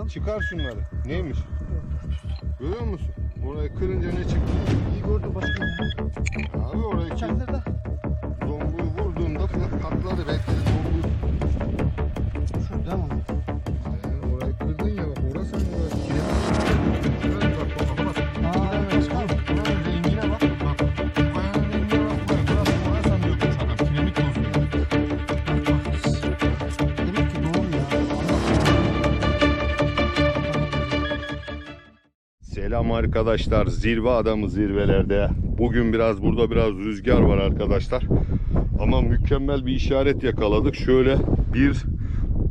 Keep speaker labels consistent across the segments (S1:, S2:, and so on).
S1: Tamam.
S2: Çıkar şunları. Neymiş? Görüyor musun? Orayı kırınca ne çıktı?
S1: İyi gördüm başkanım.
S2: Abi orayı
S1: Bıçak nerede?
S2: zombuyu vurduğunda falan patladı. Belki Selam arkadaşlar. Zirve adamı zirvelerde. Bugün biraz burada biraz rüzgar var arkadaşlar. Ama mükemmel bir işaret yakaladık. Şöyle bir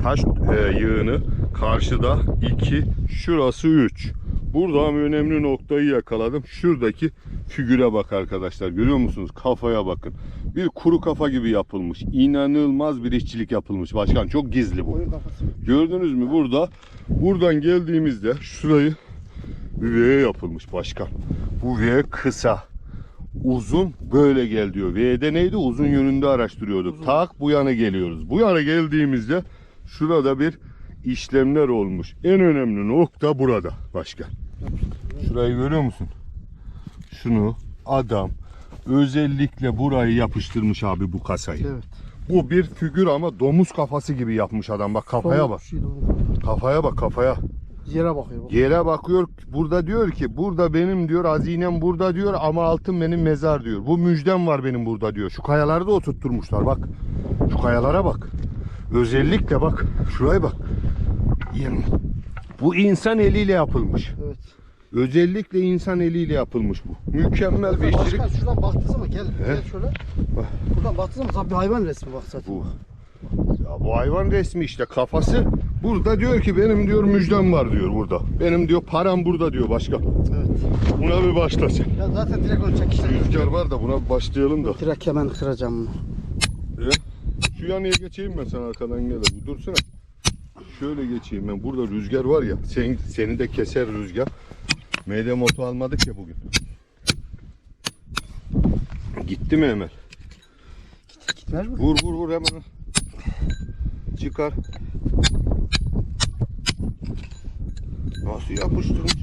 S2: taş e, yığını karşıda 2 şurası 3. Buradan önemli noktayı yakaladım. Şuradaki figüre bak arkadaşlar. Görüyor musunuz? Kafaya bakın. Bir kuru kafa gibi yapılmış. İnanılmaz bir işçilik yapılmış. Başkan çok gizli bu. Gördünüz mü burada? Buradan geldiğimizde şurayı V yapılmış başkan. Bu V kısa. Uzun böyle gel diyor. V'de neydi? Uzun yönünde araştırıyorduk.
S1: Uzun.
S2: Tak bu yana geliyoruz. Bu yana geldiğimizde şurada bir işlemler olmuş. En önemli nokta burada başkan. Şurayı görüyor musun? Şunu adam özellikle burayı yapıştırmış abi bu kasayı.
S1: Evet.
S2: Bu bir figür ama domuz kafası gibi yapmış adam. Bak kafaya bak.
S1: Şey.
S2: Kafaya bak kafaya.
S1: Yere bakıyor. bak.
S2: Yere bakıyor. Burada diyor ki burada benim diyor hazinem burada diyor ama altın benim mezar diyor. Bu müjdem var benim burada diyor. Şu kayaları da oturtturmuşlar bak. Şu kayalara bak. Özellikle bak. Şuraya bak. Bu insan eliyle yapılmış.
S1: Evet.
S2: Özellikle insan eliyle yapılmış bu. Mükemmel bir işçilik.
S1: Başkan şuradan baktığı zaman gel. Gel şöyle.
S2: Bak.
S1: Buradan baktığı zaman tabii bir hayvan resmi bak zaten.
S2: Bu. Ya bu hayvan resmi işte kafası. Burada diyor ki benim diyor müjdem var diyor burada. Benim diyor param burada diyor başka.
S1: Evet.
S2: Buna bir başlasın.
S1: Ya zaten direkt onu çekiştir.
S2: Rüzgar var da buna bir başlayalım da.
S1: Direkt hemen kıracağım bunu.
S2: E, Şu yanıya geçeyim ben sen arkadan gel. Bu dursana. Şöyle geçeyim ben. Burada rüzgar var ya. Sen, seni de keser rüzgar. Meyde moto almadık ya bugün. Gitti mi Emel?
S1: Gitmez mi?
S2: Vur vur vur hemen. Çıkar. Nasıl yapıştırmış?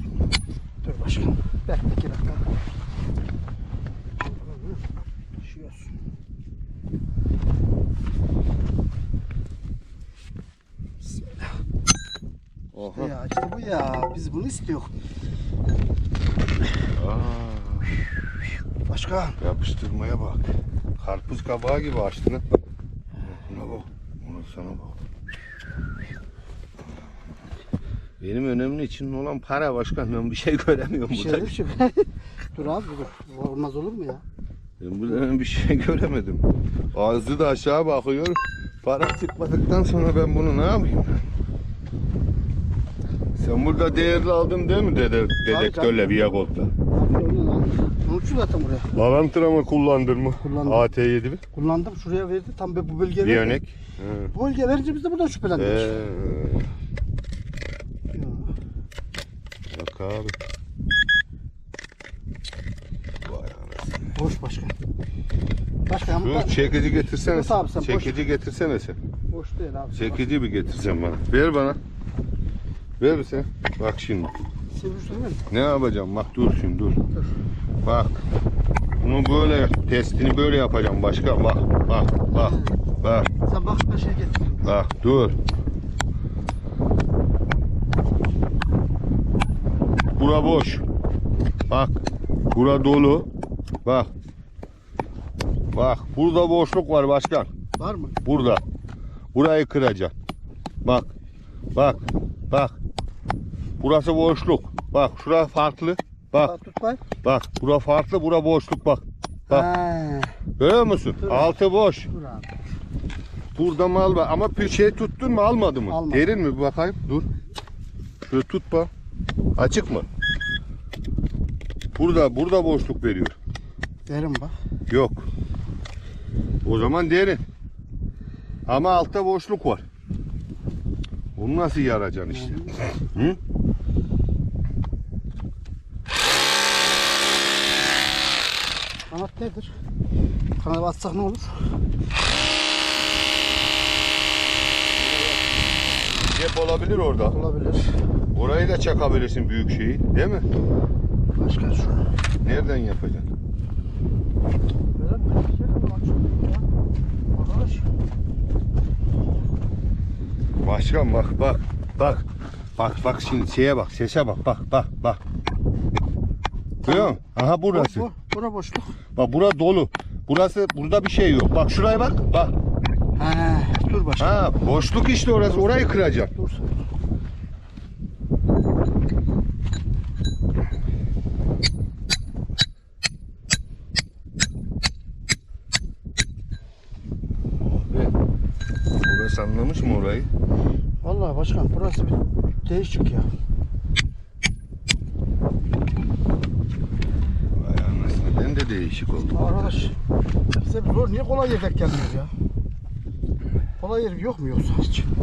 S1: Dur başkan. Bekle iki dakika. Düşüyorsun.
S2: Aha.
S1: Ya işte bu ya. Biz bunu istiyoruz.
S2: Aa,
S1: Başkan.
S2: yapıştırmaya bak. Karpuz kabağı gibi açtın ha. Buna bak. Ona sana bak. Benim önemli için olan para başkan. Ben bir şey göremiyorum
S1: Bir şey
S2: burada.
S1: değil şu. dur abi dur. Olmaz olur mu ya?
S2: Ben burada bir şey göremedim. Ağzı da aşağı bakıyor. Para çıkmadıktan sonra ben bunu ne yapayım? Sen burada değerli aldın değil mi dede, dedektörle Viyagold'da?
S1: Unuttu zaten buraya.
S2: Lavantıra mı kullandın mı?
S1: Kullandım.
S2: AT7 mi?
S1: Kullandım şuraya verdi. Tam bu bölgeye
S2: Bir
S1: verdi.
S2: örnek. He.
S1: Bu bölgeye verince biz de buradan şüphelendik.
S2: Ee,
S1: Ya.
S2: bak abi.
S1: Boş başkan. Başkan
S2: Dur
S1: bu
S2: çekici getirsene.
S1: Yunus abi sen boş-
S2: çekici getirsene sen.
S1: boş değil abi.
S2: Çekici bir getirsen bana. Ver bana. Ver sen. Bak şimdi.
S1: Mi?
S2: Ne yapacağım? Bak dur şimdi dur.
S1: Dur.
S2: Bak. Bunu böyle testini böyle yapacağım başka. Bak bak bak. Bak
S1: Sen bak ben şey getir.
S2: bak dur. Bura boş. Bak. Bura dolu. Bak. Bak burada boşluk var başkan.
S1: Var mı?
S2: Burada. Burayı kıracaksın. Bak. Bak. Bak. Burası boşluk. Bak şura farklı. Bak.
S1: Bak tut bak.
S2: Bak. Bura farklı. Bura boşluk bak. Bak.
S1: Ha.
S2: Görüyor musun?
S1: Dur.
S2: Altı boş.
S1: Dur abi.
S2: Burada mal var. Ama bir şey tuttun mu almadı mı?
S1: Almadı.
S2: Derin mi? Bir bakayım. Dur. Şöyle tut bak. Açık mı? Burada. Burada boşluk veriyor.
S1: Derin bak.
S2: Yok. O zaman derin. Ama altta boşluk var. Bunu nasıl yaracaksın işte? Hı?
S1: Kanat nedir? Kanat atsak ne olur?
S2: Cep olabilir orada.
S1: Olabilir.
S2: Orayı da çakabilirsin büyük şeyi. Değil mi?
S1: Başka şu.
S2: Nereden yapacaksın?
S1: Böyle mi?
S2: Başkan bak bak bak. Bak bak şimdi şeye bak sese bak bak bak bak. Görüyor musun? Aha burası.
S1: Bu, bu, bura boşluk.
S2: Bak bura dolu. Burası burada bir şey yok. Bak şuraya bak. Bak.
S1: He, dur başka.
S2: Ha boşluk işte orası. Orayı kıracağım.
S1: Dur.
S2: Burası anlamış mı orayı?
S1: Vallahi başkan burası bir değişik ya.
S2: Vay anasını ben de değişik oldum.
S1: Arkadaş bize zor niye kolay yer denk gelmiyor ya? Kolay yer yok mu yoksa hiç?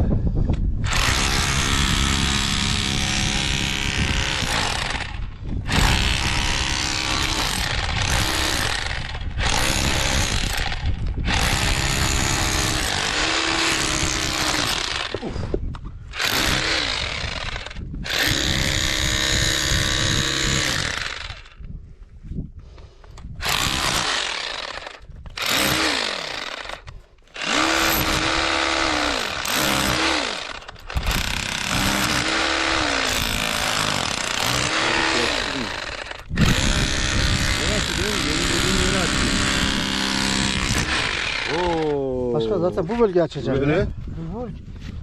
S2: Oo.
S1: Başka zaten bu bölge açacağım.
S2: Böyle?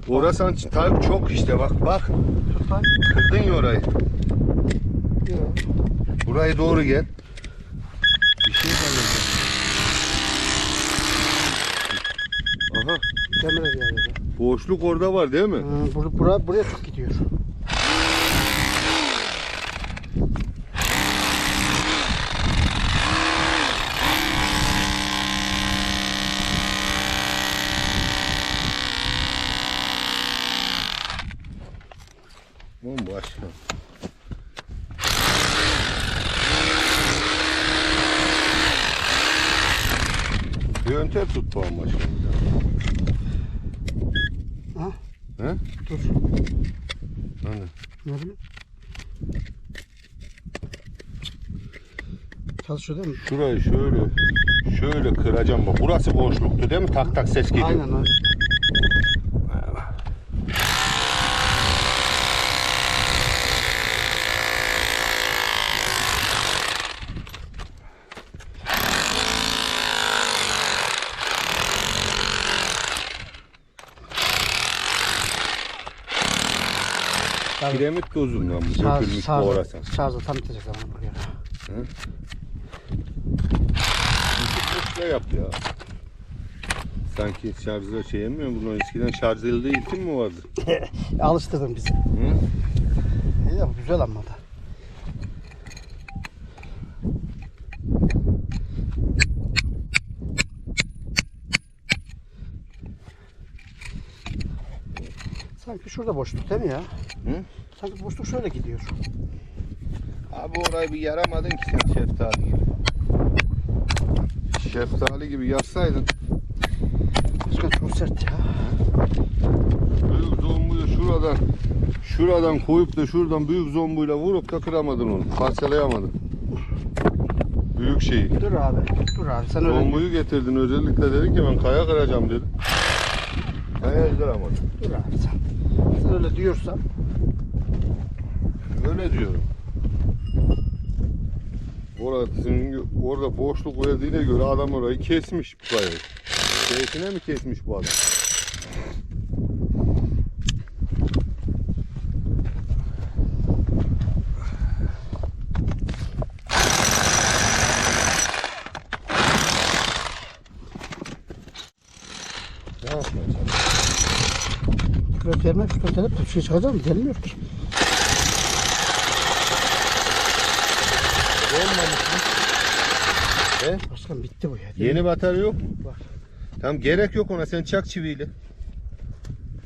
S2: Orası tabii çok işte bak bak. Kırdın ya orayı. Buraya doğru gel. Bir şey zannediyorum. Aha.
S1: Demire bir yer ya.
S2: Boşluk orada var değil mi?
S1: Hı, bur bura, buraya çok gidiyor.
S2: Bomboş. Yöntem tut bomboş.
S1: Ha?
S2: He?
S1: Dur.
S2: Hani?
S1: Ne bileyim. Çalışıyor değil mi?
S2: Şurayı şöyle şöyle kıracağım bak. Burası boşluktu değil mi? Tak tak ses geliyor.
S1: Aynen aynen. Tabii.
S2: Kiremit mı
S1: Şarj,
S2: dökülmüş bu
S1: şarj,
S2: orası?
S1: şarjı tam bitecek zaman buraya.
S2: Ne yap ya? Sanki şarjla şey yemiyor mu? Bunlar eskiden şarj elde eğitim mi vardı?
S1: Alıştırdın bizi.
S2: Hı?
S1: İyi de güzel ama da. Sanki şurada boşluk değil mi ya?
S2: Hı?
S1: Sanki boşluk şöyle gidiyor.
S2: Abi orayı bir yaramadın ki sen şeftali gibi. Şeftali gibi yazsaydın
S1: Başkan çok sert ya.
S2: büyük zombuyu şuradan şuradan koyup da şuradan büyük zombuyla vurup da kıramadın onu. Parçalayamadın. Büyük şeyi.
S1: Dur abi. Dur abi sen.
S2: Zombuyu getirdin özellikle dedin ki ben kaya kıracağım dedin. Kaya kıramadın.
S1: Dur abi sen. Öyle diyorsan.
S2: Öyle diyorum. Orası, orada boşluk verdiğine göre adam orayı kesmiş bu kayayı. Keyfine mi kesmiş bu adam?
S1: Gelip bir şey çıkacak mı? Gelmiyor ki.
S2: Olmamış mı? He?
S1: Başkan bitti bu ya.
S2: Yeni batarya yok mu?
S1: Var.
S2: Tamam gerek yok ona sen çak çiviyle.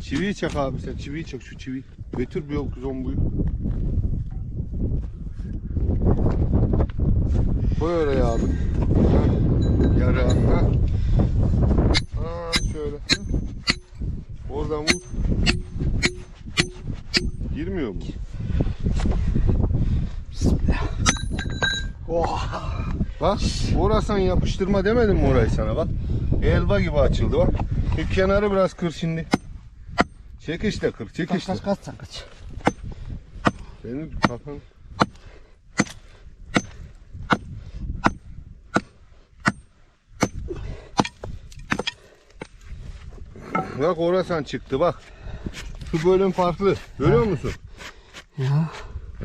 S2: Çiviyi çak abi sen çiviyi çak şu çiviyi. Götür bir o zombuyu. Koy oraya abi. Ha, Yara. Ha. Ha, şöyle. Oradan vur. Girmiyor mu?
S1: Oh.
S2: Bak orasan yapıştırma demedim mi orayı sana bak. Elba gibi açıldı bak. Şu kenarı biraz kır şimdi. Çek işte kır çek
S1: Kaç
S2: işte.
S1: kaç kaç sen kaç.
S2: Senin kafan. Bak orasan çıktı bak. Şu bölüm farklı. Görüyor musun?
S1: Ya.
S2: Ee,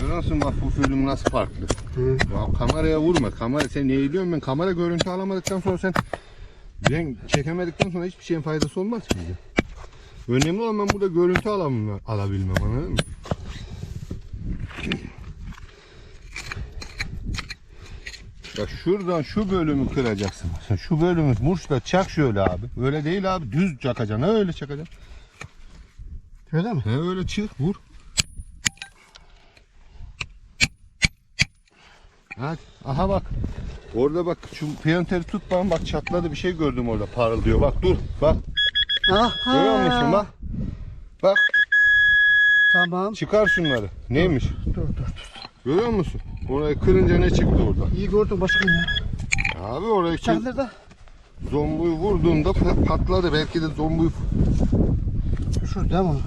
S2: görüyor musun bak bu bölüm nasıl farklı.
S1: Hı.
S2: Ya kameraya vurma. Kamera sen ne ediyorsun ben kamera görüntü alamadıktan sonra sen ben çekemedikten sonra hiçbir şeyin faydası olmaz ki. Önemli olan ben burada görüntü alabilmem, alabilmem anladın mı? Bak şuradan şu bölümü kıracaksın. Sen şu bölümü murçla çak şöyle abi. Öyle değil abi. Düz çakacaksın. Ha öyle çakacaksın.
S1: Öyle mi?
S2: He öyle çık vur. Ha, aha bak. Orada bak şu piyanteri tut bana bak çatladı bir şey gördüm orada parıldıyor. Bak dur bak.
S1: Aha.
S2: Görüyor musun bak. Bak
S1: Tamam.
S2: çıkar şunları. Neymiş?
S1: Dur dur dur.
S2: Görüyor musun? Orayı kırınca ne çıktı orada?
S1: İyi gördün başkan ya.
S2: Abi orayı kır,
S1: Bıçak nerede?
S2: zombuyu vurduğunda pa- patladı. Belki de zombuyu...
S1: Şurada mi?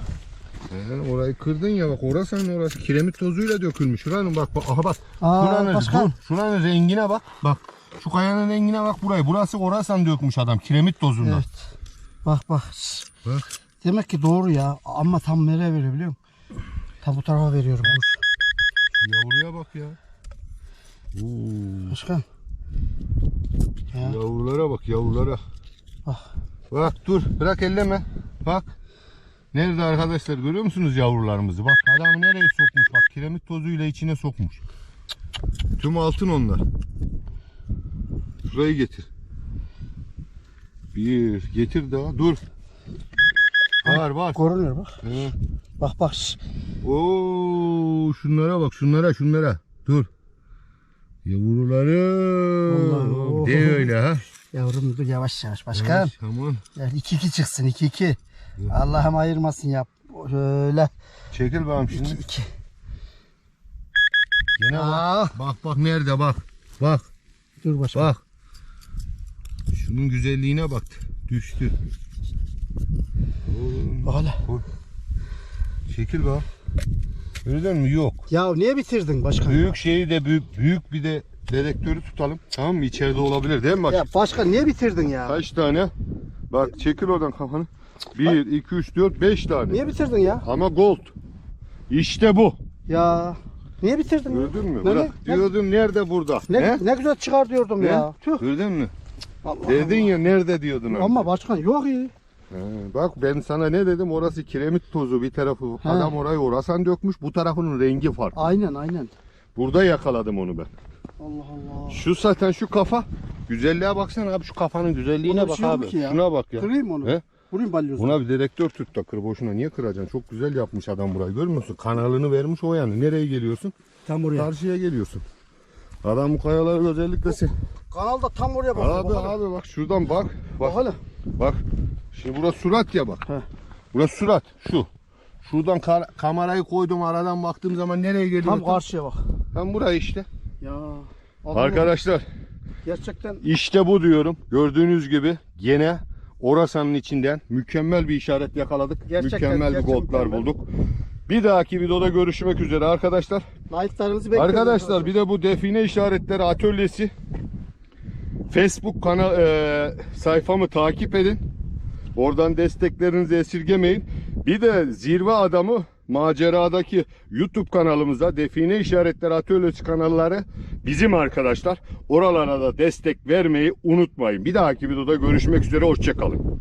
S2: He, orayı kırdın ya bak orası hani orası kiremit tozuyla dökülmüş. Şuranın bak, bak aha bak.
S1: Aa,
S2: Şuranın,
S1: başkan.
S2: dur, şuranın rengine bak. Bak. Şu kayanın rengine bak burayı. Burası orasan dökmüş adam kiremit tozundan.
S1: Evet. Bak bak.
S2: Bak.
S1: Demek ki doğru ya. Ama tam nereye veriyor biliyor musun? Tam bu tarafa veriyorum.
S2: Yavruya bak ya. Oo,
S1: Başkan. Ya.
S2: yavrulara bak yavrulara.
S1: Ah.
S2: Bak dur bırak elleme. Bak. Nerede arkadaşlar görüyor musunuz yavrularımızı? Bak adamı nereye sokmuş bak kiremit tozuyla içine sokmuş. Tüm altın onlar. Şurayı getir. Bir getir daha dur. Var var.
S1: Görünüyor bak.
S2: He.
S1: Bak bak.
S2: Oo şunlara bak şunlara şunlara. Dur. Yavruları.
S1: Allah.
S2: De öyle ha.
S1: Yavrum dur yavaş yavaş başkan.
S2: Evet, Aman.
S1: Yani 2-2 çıksın 2-2. Allah'ım ayırmasın yap. Şöyle.
S2: Çekil bakalım şimdi.
S1: 2-2.
S2: Gene bak. Bak bak nerede bak. Bak
S1: Dur başkan.
S2: bak. Şunun güzelliğine bak. Düştü.
S1: Bak hele.
S2: Çekil bak. Gördün mü? Yok.
S1: Ya niye bitirdin başkan?
S2: Büyük şeyi de büyük, büyük bir de dedektörü tutalım. Tamam mı? İçeride olabilir değil mi? Bak.
S1: Ya başkan niye bitirdin ya?
S2: Kaç tane? Bak çekil oradan kafanı. 1, 2, 3, 4, 5 tane.
S1: Niye bitirdin ya?
S2: Ama gold. İşte bu.
S1: Ya. Niye bitirdin?
S2: Gördün mü?
S1: Ne,
S2: Bırak.
S1: ne, ne,
S2: Diyordum nerede burada?
S1: ne,
S2: He?
S1: ne güzel çıkar diyordum
S2: Ne?
S1: ya. Tüh.
S2: Gördün mü?
S1: Allah
S2: Dedin
S1: Allah.
S2: ya nerede diyordun. önce.
S1: Ama başkan yok iyi.
S2: He, bak ben sana ne dedim? Orası kiremit tozu bir tarafı.
S1: He.
S2: Adam orayı orasan dökmüş. Bu tarafının rengi farklı.
S1: Aynen aynen.
S2: Burada yakaladım onu ben.
S1: Allah Allah.
S2: Şu zaten şu kafa. Güzelliğe baksana abi şu kafanın güzelliğine
S1: bir
S2: bak
S1: şey yok
S2: abi.
S1: ki ya.
S2: Şuna bak ya.
S1: Kırayım onu.
S2: He?
S1: Vurayım balyozu.
S2: Buna bir direktör tut da kır boşuna. Niye kıracaksın? Çok güzel yapmış adam burayı. Görmüyor musun? Kanalını vermiş o yani. Nereye geliyorsun?
S1: Tam oraya.
S2: Karşıya geliyorsun. Adam bu kayaları özellikle sen.
S1: Kanalda tam oraya bak.
S2: Abi abi bak şuradan bak. Bak
S1: Bak hele.
S2: bak. Şimdi burası surat ya bak.
S1: He.
S2: Burası surat. Şu. Şuradan ka- kamerayı koydum aradan baktığım zaman nereye geliyor?
S1: Tam karşıya bak.
S2: Tam buraya işte.
S1: Ya.
S2: Arkadaşlar
S1: Gerçekten
S2: işte bu diyorum. Gördüğünüz gibi gene Orasan'ın içinden mükemmel bir işaret yakaladık.
S1: Gerçekten,
S2: mükemmel bir goldlar
S1: mükemmel.
S2: bulduk. Bir dahaki videoda görüşmek üzere arkadaşlar.
S1: like'larınızı bekliyorum.
S2: Arkadaşlar bir de bu define işaretleri atölyesi Facebook kanal e, sayfamı takip edin. Oradan desteklerinizi esirgemeyin. Bir de zirve adamı maceradaki YouTube kanalımıza define işaretleri atölyesi kanalları bizim arkadaşlar. Oralara da destek vermeyi unutmayın. Bir dahaki videoda görüşmek üzere. Hoşçakalın.